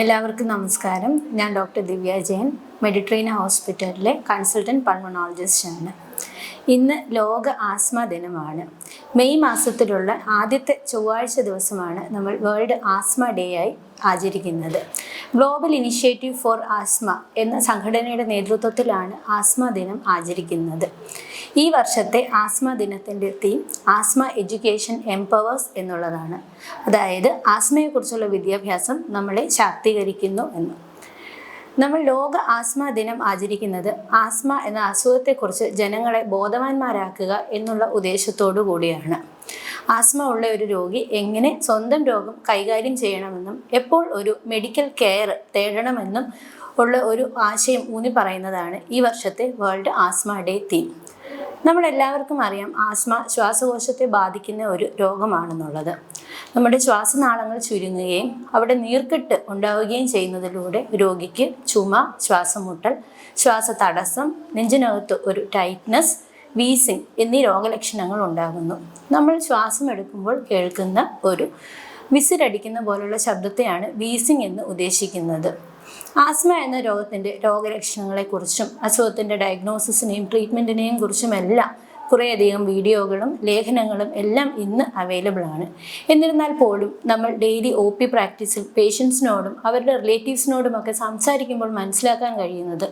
എല്ലാവർക്കും നമസ്കാരം. ഞാൻ ഡോക്ടർ ദിവ്യ ജയൻ മെഡിട്രീന ഹോസ്പിറ്റലിലെ കൺസൾട്ടന്റ് പൾമണോളജിസ്റ്റ് ആണ്. ഇന്ന് ലോക ആസ്മ ദിനമാണ്. മെയ് മാസത്തിലുള്ള ആദ്യത്തെ ചൊവ്വാഴ്ച ദിവസമാണ് നമ്മൾ വേൾഡ് ആസ്മ ഡേ ആയി ആചരിക്കുന്നത്. ഗ്ലോബൽ ഇനിഷ്യേറ്റീവ് ഫോർ ആസ്മ എന്ന സംഘടനയുടെ നേതൃത്വത്തിലാണ് ആസ്മ ദിനം ആചരിക്കുന്നത്. ഈ വർഷത്തെ ആസ്മ ദിനത്തിന്റെ തീം ആസ്മ എഡ്യൂക്കേഷൻ എംപവേഴ്സ് എന്നുള്ളതാണ്. അതായത് ആസ്മയെക്കുറിച്ചുള്ള വിദ്യാഭ്യാസം നമ്മളെ ശാക്തീകരിക്കുന്നു എന്ന്. നമ്മൾ ലോക ആസ്മ ദിനം ആചരിക്കുന്നത് ആസ്മ എന്ന അസുഖത്തെക്കുറിച്ച് ജനങ്ങളെ ബോധവാന്മാരാക്കുക എന്നുള്ള ഉദ്ദേശത്തോടു കൂടിയാണ്. ആസ്മ ഉള്ള ഒരു രോഗി എങ്ങനെ സ്വന്തം രോഗം കൈകാര്യം ചെയ്യണമെന്നും എപ്പോൾ ഒരു മെഡിക്കൽ കെയർ തേടണമെന്നും ഉള്ള ഒരു ആശയം ഊന്നി പറയുന്നതാണ് ഈ വർഷത്തെ വേൾഡ് ആസ്മ ഡേ തീം നമ്മളെല്ലാവർക്കും അറിയാം ആസ്മ ശ്വാസകോശത്തെ ബാധിക്കുന്ന ഒരു രോഗമാണെന്നുള്ളത്. നമ്മുടെ ശ്വാസനാളങ്ങൾ ചുരുങ്ങുകയും അവിടെ നീർക്കെട്ട് ഉണ്ടാവുകയും ചെയ്യുന്നതിലൂടെ രോഗിക്ക് ചുമ ശ്വാസമുട്ടൽ ശ്വാസതടസ്സം നെഞ്ചിനകത്ത് ഒരു ടൈറ്റ്നസ് വീസിങ് എന്നീ രോഗലക്ഷണങ്ങൾ ഉണ്ടാകുന്നു നമ്മൾ ശ്വാസം എടുക്കുമ്പോൾ കേൾക്കുന്ന ഒരു വിസിലടിക്കുന്ന പോലുള്ള ശബ്ദത്തെയാണ് വീസിങ് എന്ന് ഉദ്ദേശിക്കുന്നത്. ആസ്മ എന്ന രോഗത്തിന്റെ രോഗലക്ഷണങ്ങളെക്കുറിച്ചും അസുഖത്തിന്റെ ഡയഗ്നോസിസിനെയും ട്രീറ്റ്മെന്റിനെയും കുറിച്ചുമെല്ലാം കുറേയധികം വീഡിയോകളും ലേഖനങ്ങളും എല്ലാം ഇന്ന് അവൈലബിൾ ആണ്. എന്നിരുന്നാൽ പോലും നമ്മൾ ഡെയിലി ഒ പി പ്രാക്ടീസിൽ പേഷ്യൻസിനോടും അവരുടെ റിലേറ്റീവ്സിനോടുമൊക്കെ സംസാരിക്കുമ്പോൾ മനസ്സിലാക്കാൻ കഴിയുന്നത്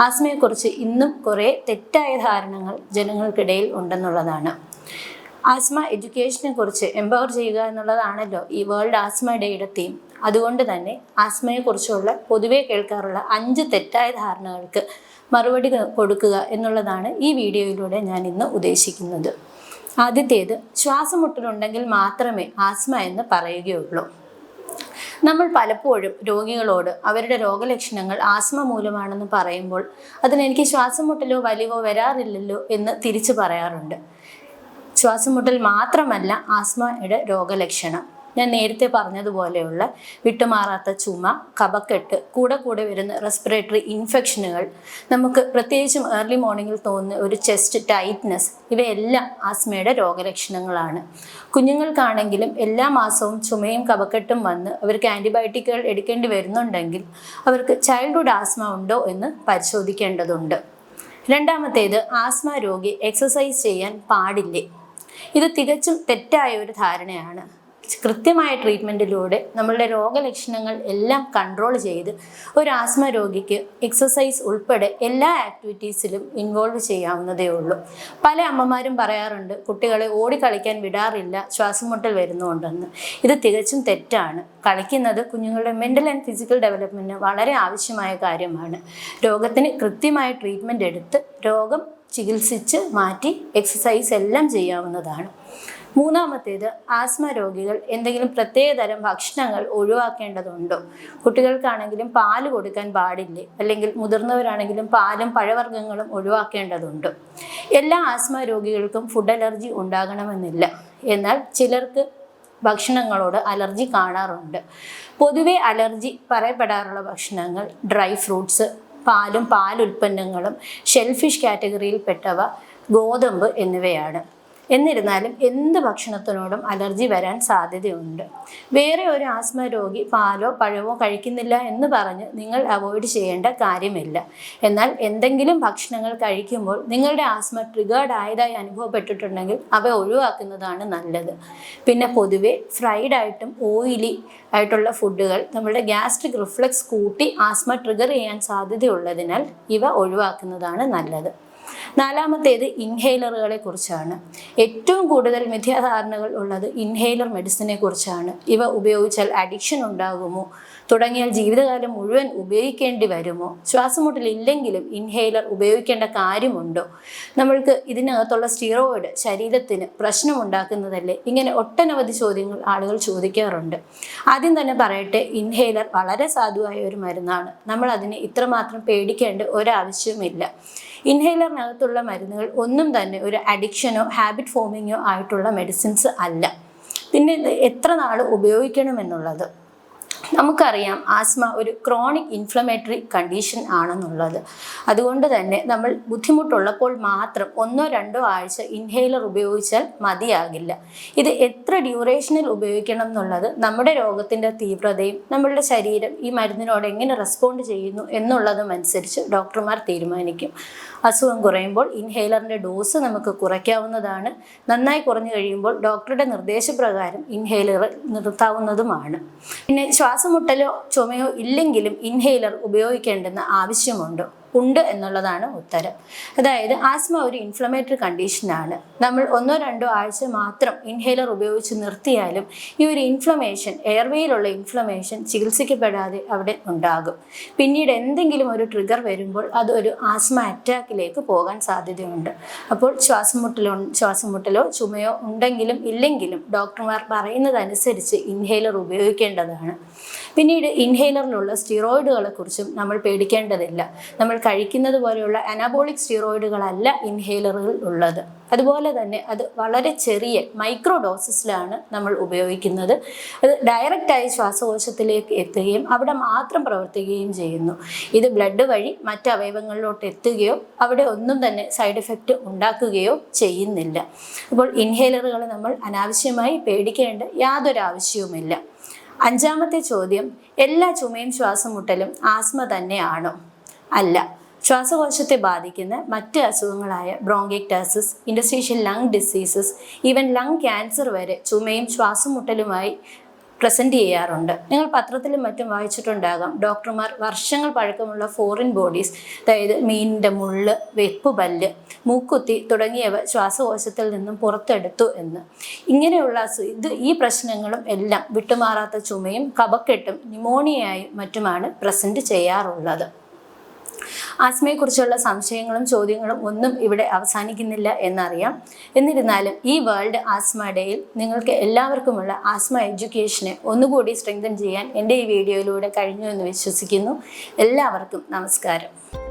ആസ്മയെക്കുറിച്ച് ഇന്നും കുറേ തെറ്റായ ധാരണകൾ ജനങ്ങൾക്കിടയിൽ ഉണ്ടെന്നുള്ളതാണ്. ആസ്മ എഡ്യൂക്കേഷനെ കുറിച്ച് എംപവർ ചെയ്യുക എന്നുള്ളതാണല്ലോ ഈ വേൾഡ് ആസ്മ ഡേയുടെ തീം അതുകൊണ്ട് തന്നെ ആസ്മയെക്കുറിച്ചുള്ള പൊതുവെ കേൾക്കാറുള്ള അഞ്ച് തെറ്റായ ധാരണകൾക്ക് മറുപടി കൊടുക്കുക എന്നുള്ളതാണ് ഈ വീഡിയോയിലൂടെ ഞാൻ ഇന്ന് ഉദ്ദേശിക്കുന്നത്. ആദ്യത്തേത് ശ്വാസമുട്ടലുണ്ടെങ്കിൽ മാത്രമേ ആസ്മ എന്ന് പറയുകയുള്ളൂ. നമ്മൾ പലപ്പോഴും രോഗികളോട് അവരുടെ രോഗലക്ഷണങ്ങൾ ആസ്മ മൂലമാണെന്ന് പറയുമ്പോൾ അതിനെനിക്ക് ശ്വാസം മുട്ടലോ വലിവോ വരാറില്ലല്ലോ എന്ന് തിരിച്ചു പറയാറുണ്ട്. ശ്വാസം മുട്ടൽ മാത്രമല്ല ആസ്മയുടെ രോഗലക്ഷണം. ഞാൻ നേരത്തെ പറഞ്ഞതുപോലെയുള്ള വിട്ടുമാറാത്ത ചുമ കഫക്കെട്ട് കൂടെ കൂടെ വരുന്ന റെസ്പിറേറ്ററി ഇൻഫെക്ഷനുകൾ നമുക്ക് പ്രത്യേകിച്ചും ഏർലി മോർണിംഗിൽ തോന്നുന്ന ഒരു ചെസ്റ്റ് ടൈറ്റ്നസ് ഇവയെല്ലാം ആസ്മയുടെ രോഗലക്ഷണങ്ങളാണ്. കുഞ്ഞുങ്ങൾക്കാണെങ്കിലും എല്ലാ മാസവും ചുമയും കഫക്കെട്ടും വന്ന് അവർക്ക് ആന്റിബയോട്ടിക്കുകൾ എടുക്കേണ്ടി വരുന്നുണ്ടെങ്കിൽ അവർക്ക് ചൈൽഡ്ഹുഡ് ആസ്മ ഉണ്ടോ എന്ന് പരിശോധിക്കേണ്ടതുണ്ട്. രണ്ടാമത്തേത് ആസ്മ രോഗി എക്സസൈസ് ചെയ്യാൻ പാടില്ലേ? ഇത് തികച്ചും തെറ്റായ ഒരു ധാരണയാണ്. കൃത്യമായ ട്രീറ്റ്മെന്റിലൂടെ നമ്മളുടെ രോഗലക്ഷണങ്ങൾ എല്ലാം കൺട്രോൾ ചെയ്ത് ഒരു ആസ്മ രോഗിക്ക് എക്സസൈസ് ഉൾപ്പെടെ എല്ലാ ആക്ടിവിറ്റീസിലും ഇൻവോൾവ് ചെയ്യാവുന്നതേ ഉള്ളൂ. പല അമ്മമാരും പറയാറുണ്ട് കുട്ടികളെ ഓടിക്കളിക്കാൻ വിടാറില്ല ശ്വാസം മുട്ടൽ വരുന്നുണ്ടെന്ന്. ഇത് തികച്ചും തെറ്റാണ്. കളിക്കുന്നത് കുഞ്ഞുങ്ങളുടെ മെന്റൽ ആൻഡ് ഫിസിക്കൽ ഡെവലപ്മെന്റിന് വളരെ ആവശ്യമായ കാര്യമാണ്. രോഗത്തിന് കൃത്യമായ ട്രീറ്റ്മെന്റ് എടുത്ത് രോഗം ചികിത്സിച്ച് മാറ്റി എക്സസൈസ് എല്ലാം ചെയ്യാവുന്നതാണ്. മൂന്നാമത്തേത് ആസ്മ രോഗികൾ എന്തെങ്കിലും പ്രത്യേകതരം ഭക്ഷണങ്ങൾ ഒഴിവാക്കേണ്ടതുണ്ടോ? കുട്ടികൾക്കാണെങ്കിലും പാൽ കൊടുക്കാൻ പാടില്ലേ? അല്ലെങ്കിൽ മുതിർന്നവരാണെങ്കിലും പാലും പഴവർഗങ്ങളും ഒഴിവാക്കേണ്ടതുണ്ടോ? എല്ലാ ആസ്മ രോഗികൾക്കും ഫുഡ് അലർജി ഉണ്ടാകണമെന്നില്ല. എന്നാൽ ചിലർക്ക് ഭക്ഷണങ്ങളോട് അലർജി കാണാറുണ്ട്. പൊതുവെ അലർജി പറയപ്പെടാറുള്ള ഭക്ഷണങ്ങൾ ഡ്രൈ ഫ്രൂട്ട്സ് പാലും പാലുൽപ്പന്നങ്ങളും ഷെൽഫിഷ് കാറ്റഗറിയിൽപ്പെട്ടവ ഗോതമ്പ് എന്നിവയാണ്. എന്നിരുന്നാലും എന്ത് ഭക്ഷണത്തിനോടും അലർജി വരാൻ സാധ്യതയുണ്ട്. വേറെ ഒരു ആസ്മ രോഗി പാലോ പഴമോ കഴിക്കുന്നില്ല എന്ന് പറഞ്ഞ് നിങ്ങൾ അവോയ്ഡ് ചെയ്യേണ്ട കാര്യമില്ല. എന്നാൽ എന്തെങ്കിലും ഭക്ഷണങ്ങൾ കഴിക്കുമ്പോൾ നിങ്ങളുടെ ആസ്മ ട്രിഗേർഡ് ആയതായി അനുഭവപ്പെട്ടിട്ടുണ്ടെങ്കിൽ അവ ഒഴിവാക്കുന്നതാണ് നല്ലത്. പിന്നെ പൊതുവെ ഫ്രൈഡ് ആയിട്ടും ഓയിലി ആയിട്ടുള്ള ഫുഡുകൾ നമ്മുടെ ഗ്യാസ്ട്രിക് റിഫ്ലക്സ് കൂട്ടി ആസ്മ ട്രിഗർ ചെയ്യാൻ സാധ്യതയുള്ളതിനാൽ ഇവ ഒഴിവാക്കുന്നതാണ് നല്ലത്. നാലാമത്തേത് ഇൻഹേലറുകളെ കുറിച്ചാണ് ഏറ്റവും കൂടുതൽ മിഥ്യാധാരണകൾ ഉള്ളത് ഇൻഹേലർ മെഡിസിനെ കുറിച്ചാണ് ഇവ ഉപയോഗിച്ചാൽ അഡിക്ഷൻ ഉണ്ടാകുമോ? തുടങ്ങിയാൽ ജീവിതകാലം മുഴുവൻ ഉപയോഗിക്കേണ്ടി വരുമോ? ശ്വാസമുട്ടലില്ലെങ്കിലും ഇൻഹേലർ ഉപയോഗിക്കേണ്ട കാര്യമുണ്ടോ? നമ്മൾക്ക് ഇതിനകത്തുള്ള സ്റ്റിറോയിഡ് ശരീരത്തിന് പ്രശ്നമുണ്ടാക്കുന്നതല്ലേ? ഇങ്ങനെ ഒട്ടനവധി ചോദ്യങ്ങൾ ആളുകൾ ചോദിക്കാറുണ്ട്. ആദ്യം തന്നെ പറയട്ടെ ഇൻഹേലർ വളരെ സാധുവായ ഒരു മരുന്നാണ്. നമ്മൾ അതിനെ ഇത്രമാത്രം പേടിക്കേണ്ട ഒരാവശ്യവുമില്ല. ഇൻഹേലറിനകത്തുള്ള മരുന്നുകൾ ഒന്നും തന്നെ ഒരു അഡിക്ഷനോ ഹാബിറ്റ് ഫോമിങ്ങോ ആയിട്ടുള്ള മെഡിസിൻസ് അല്ല. പിന്നെ എത്ര നാൾ ഉപയോഗിക്കണമെന്നുള്ളത്? നമുക്കറിയാം ആസ്മ ഒരു ക്രോണിക് ഇൻഫ്ലമേറ്ററി കണ്ടീഷൻ ആണെന്നുള്ളത്. അതുകൊണ്ട് തന്നെ നമ്മൾ ബുദ്ധിമുട്ടുള്ളപ്പോൾ മാത്രം ഒന്നോ രണ്ടോ ആഴ്ച ഇൻഹേലർ ഉപയോഗിച്ചാൽ മതിയാകില്ല. ഇത് എത്ര ഡ്യൂറേഷനിൽ ഉപയോഗിക്കണം എന്നുള്ളത് നമ്മുടെ രോഗത്തിന്റെ തീവ്രതയും നമ്മളുടെ ശരീരം ഈ മരുന്നിനോട് എങ്ങനെ റെസ്പോണ്ട് ചെയ്യുന്നു എന്നുള്ളതും അനുസരിച്ച് ഡോക്ടർമാർ തീരുമാനിക്കും. അസുഖം കുറയുമ്പോൾ ഇൻഹേലറിന്റെ ഡോസ് നമുക്ക് കുറയ്ക്കാവുന്നതാണ്. നന്നായി കുറഞ്ഞു കഴിയുമ്പോൾ ഡോക്ടറുടെ നിർദ്ദേശപ്രകാരം ഇൻഹേലർ നിർത്താവുന്നതുമാണ്. പിന്നെ ശ്വാസമുട്ടലോ ചുമയോ ഇല്ലെങ്കിലും ഇൻഹേലർ ഉപയോഗിക്കേണ്ടെന്ന് ആവശ്യമുണ്ടോ. ഉണ്ട് എന്നുള്ളതാണ് ഉത്തരം. അതായത് ആസ്മ ഒരു ഇൻഫ്ലമേറ്ററി കണ്ടീഷനാണ് നമ്മൾ ഒന്നോ രണ്ടോ ആഴ്ച മാത്രം ഇൻഹേലർ ഉപയോഗിച്ച് നിർത്തിയാലും ഈ ഒരു ഇൻഫ്ലമേഷൻ എയർവേയിലുള്ള ഇൻഫ്ലമേഷൻ ചികിത്സിക്കപ്പെടാതെ അവിടെ ഉണ്ടാകും. പിന്നീട് എന്തെങ്കിലും ഒരു ട്രിഗർ വരുമ്പോൾ അത് ഒരു ആസ്മ അറ്റാക്കിലേക്ക് പോകാൻ സാധ്യതയുണ്ട്. അപ്പോൾ ശ്വാസമുട്ടലോ ശ്വാസമുട്ടലോ ചുമയോ ഉണ്ടെങ്കിലും ഇല്ലെങ്കിലും ഡോക്ടർമാർ പറയുന്നതനുസരിച്ച് ഇൻഹേലർ ഉപയോഗിക്കേണ്ടതാണ്. പിന്നീട് ഇൻഹേലറിലുള്ള സ്റ്റിറോയിഡുകളെ കുറിച്ചും നമ്മൾ പേടിക്കേണ്ടതില്ല. നമ്മൾ കഴിക്കുന്നത് പോലെയുള്ള അനാബോളിക് സ്റ്റിറോയിഡുകളല്ല ഇൻഹേലറുകൾ ഉള്ളത്. അതുപോലെ തന്നെ അത് വളരെ ചെറിയ മൈക്രോ ഡോസസിലാണ് നമ്മൾ ഉപയോഗിക്കുന്നത്. അത് ഡയറക്റ്റായി ശ്വാസകോശത്തിലേക്ക് എത്തുകയും അവിടെ മാത്രം പ്രവർത്തിക്കുകയും ചെയ്യുന്നു. ഇത് ബ്ലഡ് വഴി മറ്റ് അവയവങ്ങളിലോട്ട് എത്തുകയോ അവിടെ ഒന്നും തന്നെ സൈഡ് എഫക്റ്റ് ഉണ്ടാക്കുകയോ ചെയ്യുന്നില്ല. അപ്പോൾ ഇൻഹേലറുകൾ നമ്മൾ അനാവശ്യമായി പേടിക്കേണ്ട യാതൊരു ആവശ്യവുമില്ല. അഞ്ചാമത്തെ ചോദ്യം എല്ലാ ചുമയും ശ്വാസമുട്ടലും ആസ്മ തന്നെയാണോ? അല്ല. ശ്വാസകോശത്തെ ബാധിക്കുന്ന മറ്റ് അസുഖങ്ങളായ bronchiectasis industrial lung diseases even lung cancer വരെ ചുമയും ശ്വാസമുട്ടലുമായി പ്രസന്റ് ചെയ്യാറുണ്ട്. നിങ്ങൾ പത്രത്തിലും മറ്റും വായിച്ചിട്ടുണ്ടാകാം. ഡോക്ടർമാർ വർഷങ്ങൾ പഴക്കമുള്ള ഫോറിൻ ബോഡീസ് അതായത് മീനിന്റെ മുള്ള് വെപ്പ് പല്ല് മൂക്കുത്തി തുടങ്ങിയവ ശ്വാസകോശത്തിൽ നിന്നും പുറത്തെടുത്തു എന്ന്. ഇങ്ങനെയുള്ള ഇത് ഈ പ്രശ്നങ്ങളും എല്ലാം വിട്ടുമാറാത്ത ചുമയും കപക്കെട്ടും ന്യൂമോണിയയായും മറ്റുമാണ് പ്രസന്റ് ചെയ്യാറുള്ളത്. ആസ്മയെക്കുറിച്ചുള്ള സംശയങ്ങളും ചോദ്യങ്ങളും ഒന്നും ഇവിടെ അവസാനിക്കുന്നില്ല എന്നറിയാം. എന്നിരുന്നാലും ഈ വേൾഡ് ആസ്മ ഡേയിൽ നിങ്ങൾക്ക് എല്ലാവർക്കുമുള്ള ആസ്മ എഡ്യൂക്കേഷനെ ഒന്നുകൂടി സ്ട്രെങ്തൻ ചെയ്യാൻ എന്റെ ഈ വീഡിയോയിലൂടെ കഴിഞ്ഞു എന്ന് വിശ്വസിക്കുന്നു. എല്ലാവർക്കും നമസ്കാരം.